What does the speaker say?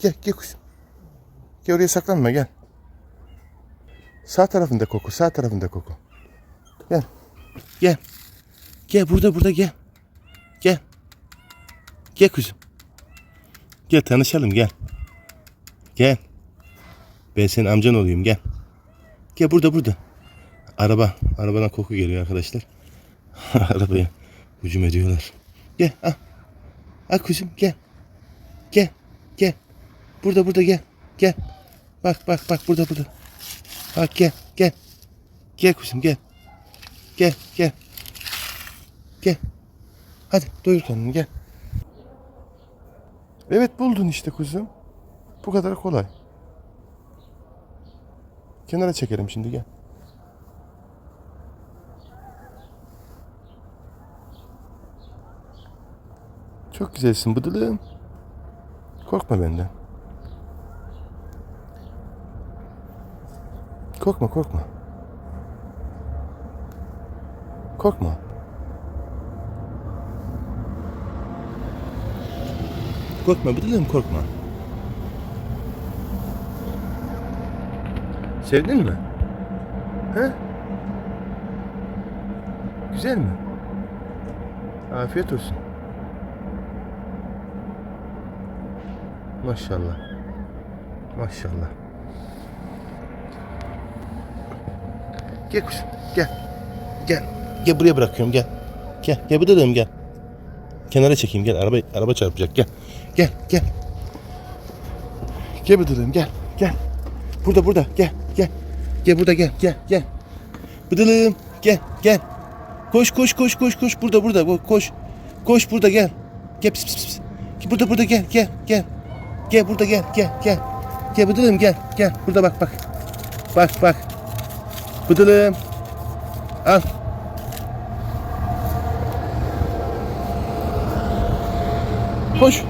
Gel gel kuşum. Gel oraya saklanma gel. Sağ tarafında koku sağ tarafında koku. Gel. Gel. Gel burada burada gel. Gel. Gel kuzum. Gel tanışalım gel. Gel. Ben senin amcan olayım gel. Gel burada burada. Araba. Arabadan koku geliyor arkadaşlar. Arabaya hücum ediyorlar. Gel al. Al kuzum. Gel. Gel. Burada burada gel. Gel. Bak bak bak burada burada. Bak gel gel. Gel kuzum gel. Gel gel. Gel. Hadi doyur kendini gel. Evet buldun işte kuzum. Bu kadar kolay. Kenara çekelim şimdi gel. Çok güzelsin bıdılığım. Korkma benden. Korkma korkma. Korkma. Korkma bıdılığım korkma. Sevdin mi? He? Güzel mi? Afiyet olsun. Maşallah. Maşallah. Gel kuşum gel. Gel. Gel buraya bırakıyorum gel. Gel. Gel bıdırım gel. Kenara çekeyim gel. Araba araba çarpacak gel. Gel gel. Gel bıdırım gel. Gel. Burada burada gel gel. Gel burada gel gel gel. Bıdılım gel gel. Koş koş koş koş koş burada burada ko- koş. Koş burada gel. Gel pis pis pis. Burada burada gel gel gel. Gel burada gel gel gel. Gel bıdılım gel gel. Burada bak bak. Bak bak. Bıdılım. Al. Koş.